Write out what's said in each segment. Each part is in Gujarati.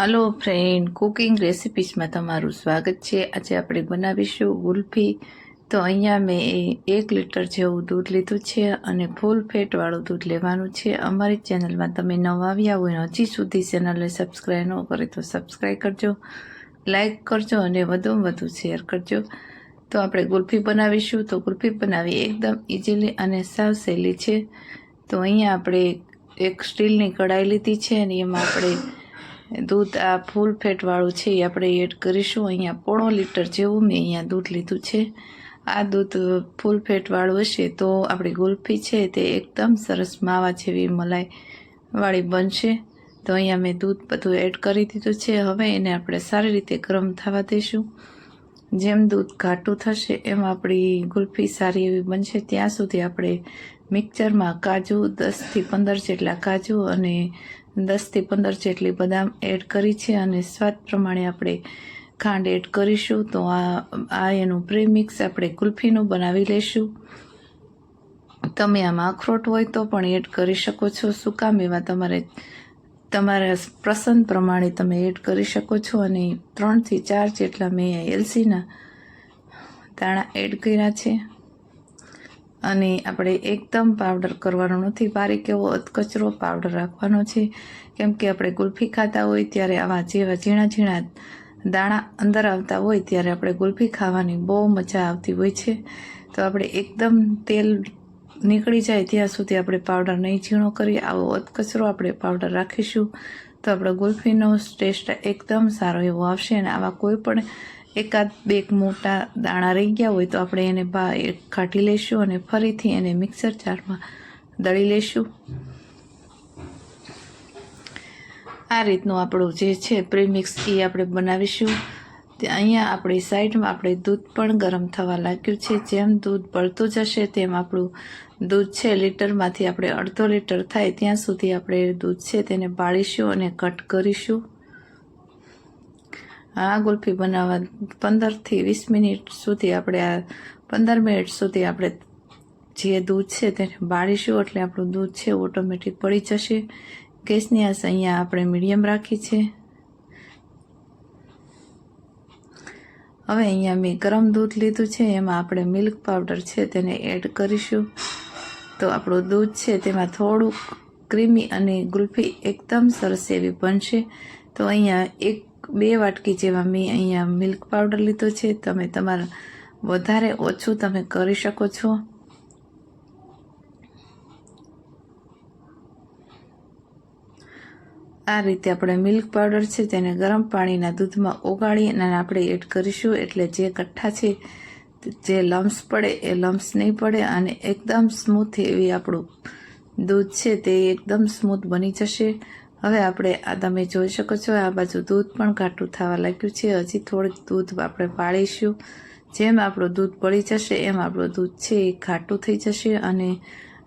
હલો ફ્રેન્ડ કુકિંગ રેસિપીસમાં તમારું સ્વાગત છે. આજે આપણે બનાવીશું ગુલ્ફી. તો અહીંયા મેં એક લીટર જેવું દૂધ લીધું છે અને ફૂલ ફેટવાળું દૂધ લેવાનું છે. અમારી ચેનલમાં તમે નવા આવ્યા હોય હજી સુધી ચેનલને સબસ્ક્રાઈબ ન કરે તો સબસ્ક્રાઈબ કરજો લાઈક કરજો અને વધુમાં વધુ શેર કરજો. તો આપણે ગુલ્ફી બનાવીશું. તો ગુલ્ફી બનાવી એકદમ ઇઝીલી અને સાવ સહેલી છે. તો અહીંયા આપણે એક સ્ટીલની કઢાઈ લીધી છે અને એમાં આપણે દૂધ આ ફૂલ ફેટવાળું છે એ આપણે એડ કરીશું. અહીંયા પોણો લીટર જેવું મેં અહીંયા દૂધ લીધું છે. આ દૂધ ફૂલ ફેટવાળું હશે તો આપણી ગુલ્ફી છે તે એકદમ સરસ માવા જેવી મલાઈવાળી બનશે. તો અહીંયા મેં દૂધ બધું એડ કરી દીધું છે. હવે એને આપણે સારી રીતે ગરમ થવા દઈશું. જેમ દૂધ ઘાટું થશે, એમ આપણી ગુલ્ફી સારી એવી બનશે. ત્યાં સુધી આપણે મિક્સરમાં કાજુ, દસથી પંદર જેટલા કાજુ અને દસથી પંદર જેટલી બદામ એડ કરી છે અને સ્વાદ પ્રમાણે આપણે ખાંડ એડ કરીશું. તો આ આ એનું પ્રીમિક્સ આપણે કુલ્ફીનું બનાવી લઈશું તમે આમાં અખરોટ હોય તો પણ એડ કરી શકો છો. સૂકા મેવા તમારે તમારા પસંદ પ્રમાણે તમે એડ કરી શકો છો અને ત્રણથી ચાર જેટલા મેં એલસીના દાણા એડ કર્યા છે. અને આપણે એકદમ પાવડર કરવાનો નથી, બારીક એવો અધકચરો પાવડર રાખવાનો છે. કેમ કે આપણે ગુલ્ફી ખાતા હોય ત્યારે આવા જેવા ઝીણા ઝીણા દાણા અંદર આવતા હોય ત્યારે આપણે ગુલ્ફી ખાવાની બહુ મજા આવતી હોય છે. તો આપણે એકદમ તેલ નીકળી જાય ત્યાં સુધી આપણે પાવડર નહીં ઝીણો કરીએ. આવો અધકચરો આપણે પાવડર રાખીશું. તો આપણો ગુલ્ફીનો ટેસ્ટ એકદમ સારો એવો આવશે અને આવા કોઈ પણ એકાદ બે મોટા દાણા રહી ગયા હોય તો આપણે એને બા કાઢી લઈશું અને ફરીથી એને મિક્સર જારમાં દળી લઈશું. આ રીતનું આપણું જે છે પ્રીમિક્સ એ આપણે બનાવીશું. અહીંયા આપણી સાઈડમાં આપણે દૂધ પણ ગરમ થવા લાગ્યું છે. જેમ દૂધ બળતું જશે તેમ આપણું દૂધ છે, લીટરમાંથી આપણે અડધો લીટર થાય ત્યાં સુધી આપણે દૂધ છે તેને બાળીશું અને કટ કરીશું. આ ગુલ્ફી બનાવવા પંદરથી વીસ મિનિટ સુધી આપણે આ પંદર મિનિટ સુધી આપણે જે દૂધ છે તેને બાળીશું એટલે આપણું દૂધ છે ઓટોમેટિક પડી જશે. ગેસની આસ અહીંયા આપણે મીડિયમ રાખી છે. હવે અહીંયા મેં ગરમ દૂધ લીધું છે, એમાં આપણે મિલ્ક પાવડર છે તેને એડ કરીશું. તો આપણું દૂધ છે તેમાં થોડુંક ક્રીમી અને ગુલ્ફી એકદમ સરસ એવી બનશે. તો અહીંયા એક, બે વાટકી જેવા મેં અહીંયા મિલ્ક પાવડર લીધો છે. તમે તમારા વધારે ઓછું તમે કરી શકો છો. આ રીતે આપણે મિલ્ક પાવડર છે તેને ગરમ પાણીના દૂધમાં ઓગાળી અને આપણે એડ કરીશું એટલે જે કઠ્ઠા છે, જે લમ્સ પડે એ લમ્સ નહીં પડે અને એકદમ સ્મૂથ એવી આપણું દૂધ છે તે એકદમ સ્મૂથ બની જશે. હવે આપણે આ તમે જોઈ શકો છો આ બાજુ દૂધ પણ ઘાટું થવા લાગ્યું છે. હજી થોડીક દૂધ આપણે પાળીશું. જેમ આપણું દૂધ પડી જશે એમ આપણું દૂધ છે એ ઘાટું થઈ જશે અને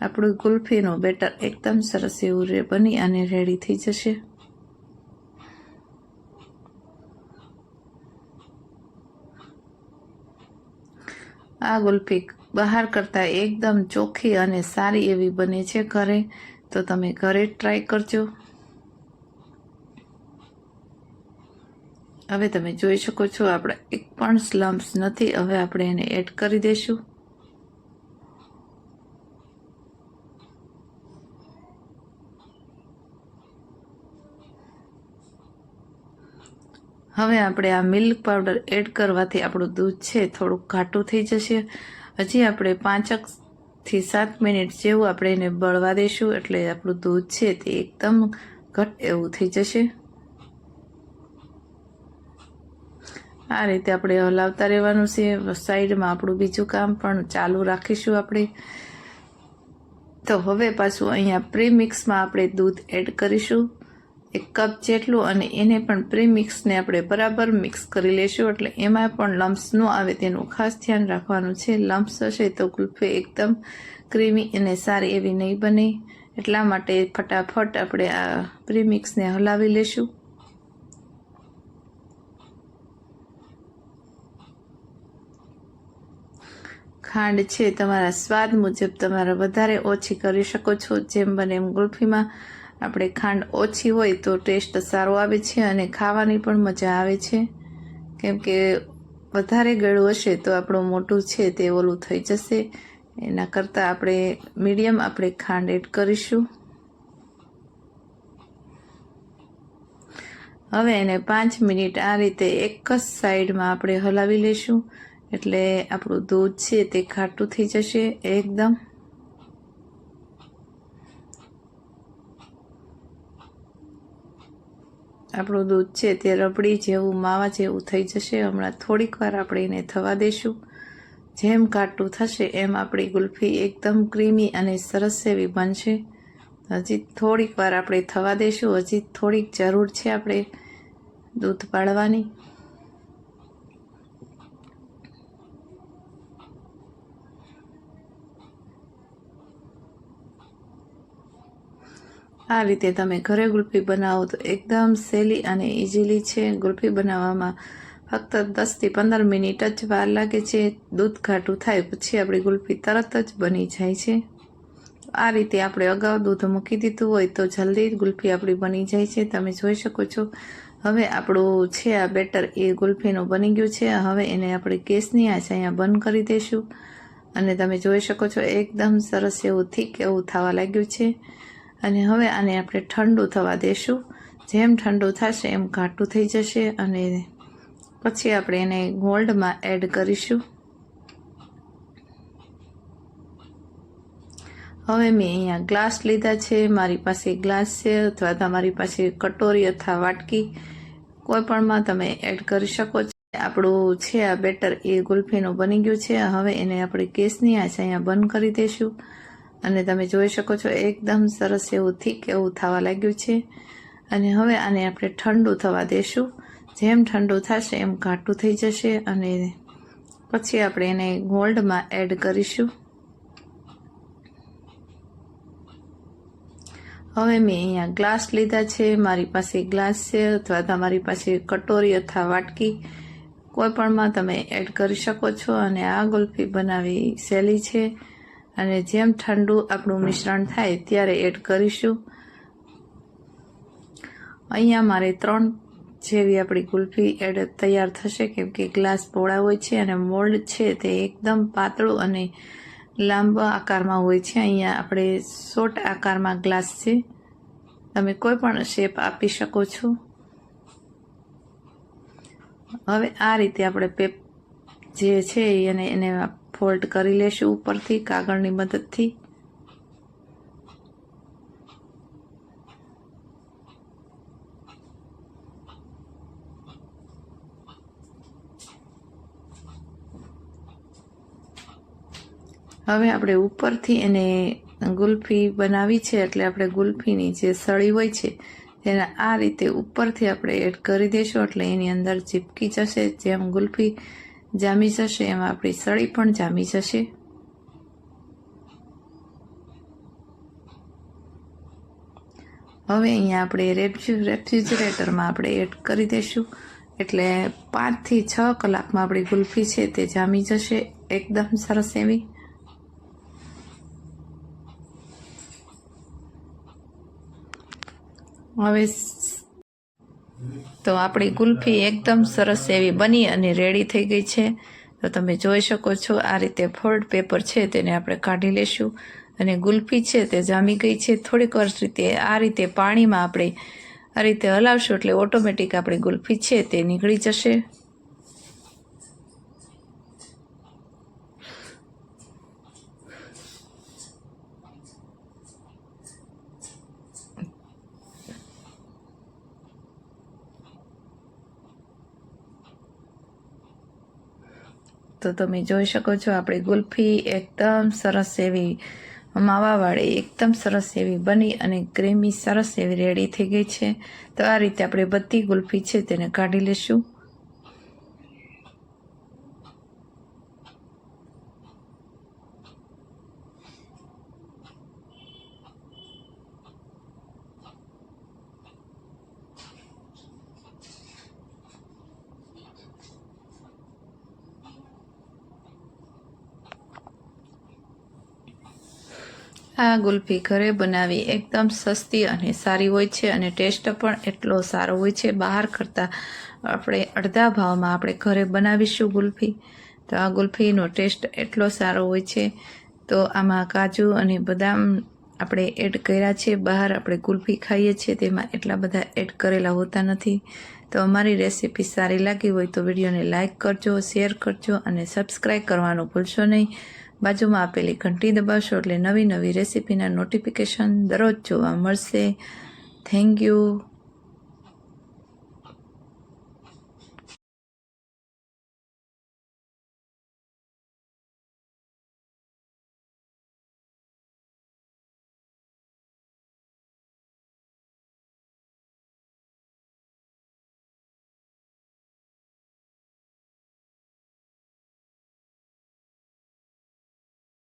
આપણું કુલ્ફીનું બેટર એકદમ સરસ એવું બની અને રેડી થઈ જશે. આ ગુલ્ફી બહાર કરતાં એકદમ ચોખ્ખી અને સારી એવી બને છે ઘરે. તો તમે ઘરે ટ્રાય કરજો. હવે તમે જોઈ શકો છો, આપણે એક પણ સ્લમ્સ નથી. હવે આપણે એને એડ કરી દઈશું. હવે આપણે આ મિલ્ક પાવડર એડ કરવાથી આપણું દૂધ છે થોડુંક ઘાટું થઈ જશે. હજી આપણે પાંચકથી સાત મિનિટ જેવું આપણે એને બળવા દઈશું એટલે આપણું દૂધ છે તે એકદમ ઘટ એવું થઈ જશે. આ રીતે આપણે હલાવતા રહેવાનું છે. સાઈડમાં આપણું બીજું કામ પણ ચાલુ રાખીશું આપણે. તો હવે પાછું અહીંયા પ્રીમિક્સમાં આપણે દૂધ એડ કરીશું. એક કપ જેટલું અને એને પણ પ્રીમિક્સને આપણે બરાબર મિક્સ કરી લેશું. એટલે એમાં પણ લમ્સ ન આવે તેનું ખાસ ધ્યાન રાખવાનું છે. લમ્સ હશે તો ગુલ્ફી એકદમ ક્રીમી અને સારી એવી નહીં બને. એટલા માટે ફટાફટ આપણે આ પ્રીમિક્સને હલાવી લેશું. ખાંડ છે, તમારા સ્વાદ મુજબ તમારે વધારે ઓછી કરી શકો છો. જેમ બને એમ ગુલ્ફીમાં આપણે ખાંડ ઓછી હોય તો ટેસ્ટ સારો આવે છે અને ખાવાની પણ મજા આવે છે. કેમ કે વધારે ગળું હશે તો આપણું મોટું છે તે ઓલું થઈ જશે. એના કરતાં આપણે મીડિયમ આપણે ખાંડ એડ કરીશું. હવે એને પાંચ મિનિટ આ રીતે એક જ સાઈડમાં આપણે હલાવી લઈશું એટલે આપણું દૂધ છે તે ખાટું થઈ જશે એકદમ. આપણું દૂધ છે તે રબડી જેવું, માવા જેવું થઈ જશે. હમણાં થોડીક વાર આપણે એને થવા દઈશું જેમ કાટું થશે એમ આપણી ગુલ્ફી એકદમ ક્રીમી અને સરસ એવી બનશે. હજી થોડીક વાર આપણે થવા દઈશું હજી થોડીક જરૂર છે આપણે દૂધ પાડવાની. આ રીતે તમે ઘરે ગુલ્ફી બનાવો તો એકદમ સહેલી અને ઇઝીલી છે. ગુલ્ફી બનાવવામાં ફક્ત દસથી પંદર મિનિટ જ વાર લાગે છે. દૂધ ઘાટું થાય પછી આપણી ગુલ્ફી તરત જ બની જાય છે. આ રીતે આપણે અગાઉ દૂધ મૂકી દીધું હોય તો જલ્દી ગુલ્ફી આપણી બની જાય છે. તમે જોઈ શકો છો. હવે આપણું છે આ બેટર એ ગુલ્ફીનું બની ગયું છે. હવે એને આપણે ગેસની આંચ અહીંયા બંધ કરી દઈશું અને તમે જોઈ શકો છો, એકદમ સરસ એવું, થીક એવું થવા લાગ્યું છે. અને હવે આને આપણે ઠંડુ થવા દેશું. જેમ ઠંડુ થશે એમ ઘાટું થઈ જશે અને પછી આપણે એને ગોલ્ડમાં એડ કરીશું. હવે મેં અહીંયા ગ્લાસ લીધા છે. મારી પાસે ગ્લાસ છે અથવા તમારી પાસે કટોરી અથવા વાટકી. કોઈપણમાં તમે એડ કરી શકો છો. આપણું છે આ બેટર એ ગુલ્ફીનું બની ગયું છે. હવે એને આપણે ગેસની આંચ અહીંયા બંધ કરી દઈશું અને તમે જોઈ શકો છો, એકદમ સરસ એવું થીક એવું થવા લાગ્યું છે. અને હવે આને આપણે ઠંડુ થવા દેશું. જેમ ઠંડુ થશે એમ ઘાટું થઈ જશે અને પછી આપણે એને ગોલ્ડમાં એડ કરીશું. હવે મેં અહીંયા ગ્લાસ લીધા છે, મારી પાસે ગ્લાસ છે અથવા તમારી પાસે કટોરી અથવા વાટકી. કોઈપણમાં તમે એડ કરી શકો છો અને આ ગુલ્ફી બનાવી સહેલી છે. અને જેમ ઠંડુ આપણું મિશ્રણ થાય ત્યારે એડ કરીશું. અહીંયા મારે ત્રણ જેવી આપણી કુલ્ફી એડ તૈયાર થશે, કેમ કે ગ્લાસ પહોળા હોય છે અને મોલ્ડ છે તે એકદમ પાતળું અને લાંબા આકારમાં હોય છે. અહીંયા આપણે શોર્ટ આકારમાં ગ્લાસ છે. તમે કોઈ પણ શેપ આપી શકો છો. હવે આ રીતે આપણે પેપ જે છે એને એને ફોલ્ડ કરી લેશું ઉપરથી, કાગળની મદદથી. હવે આપણે ઉપરથી એને ગુલ્ફી બનાવી છે, એટલે આપણે ગુલ્ફીની જે સળી હોય છે, તેને આ રીતે ઉપરથી આપણે એડ કરી દઈશું એટલે એની અંદર ચીપકી જશે, જેમ ગુલ્ફી જામી જશે, એમાં આપણી સળી પણ જામી જશે. હવે અહીંયા આપણે રેફ્રિજરેટરમાં આપણે એડ કરી દઈશું. એટલે પાંચથી છ કલાકમાં આપણી ગુલ્ફી છે તે જામી જશે, એકદમ સરસ એવી. હવે તો આપણી ગુલ્ફી એકદમ સરસ એવી બની અને રેડી થઈ ગઈ છે. તો તમે જોઈ શકો છો આ રીતે ફોલ્ડ પેપર છે તેને આપણે કાઢી લેશું. અને ગુલ્ફી છે તે જામી ગઈ છે. થોડીક વર્ષ રીતે આ રીતે પાણીમાં આપણે આ રીતે હલાવશું એટલે ઓટોમેટિક આપણી ગુલ્ફી છે તે નીકળી જશે. તો તમે જોઈ શકો છો, આપણી ગુલ્ફી એકદમ સરસ એવી માવાવાળી, એકદમ સરસ એવી બની અને ક્રીમી, સરસ એવી રેડી થઈ ગઈ છે. તો આ રીતે આપણે બધી ગુલ્ફી છે તેને કાઢી લેશું. આ ગુલ્ફી ઘરે બનાવી એકદમ સસ્તી અને સારી હોય છે અને ટેસ્ટ પણ એટલો સારો હોય છે. બહાર કરતાં આપણે અડધા ભાવમાં આપણે ઘરે બનાવીશું ગુલ્ફી. તો આ ગુલ્ફીનો ટેસ્ટ એટલો સારો હોય છે. તો આમાં કાજુ અને બદામ આપણે એડ કર્યા છે. બહાર આપણે ગુલ્ફી ખાઈએ છીએ. તેમાં એટલા બધા એડ કરેલા હોતા નથી. તો અમારી રેસીપી સારી લાગી હોય તો વિડીયોને લાઇક કરજો, શેર કરજો અને સબસ્ક્રાઈબ કરવાનું ભૂલશો નહીં. બાજુમાં આપેલી ઘંટી દબાવશો એટલે નવી નવી રેસીપીના નોટિફિકેશન દરરોજ જોવા મળશે. Thank you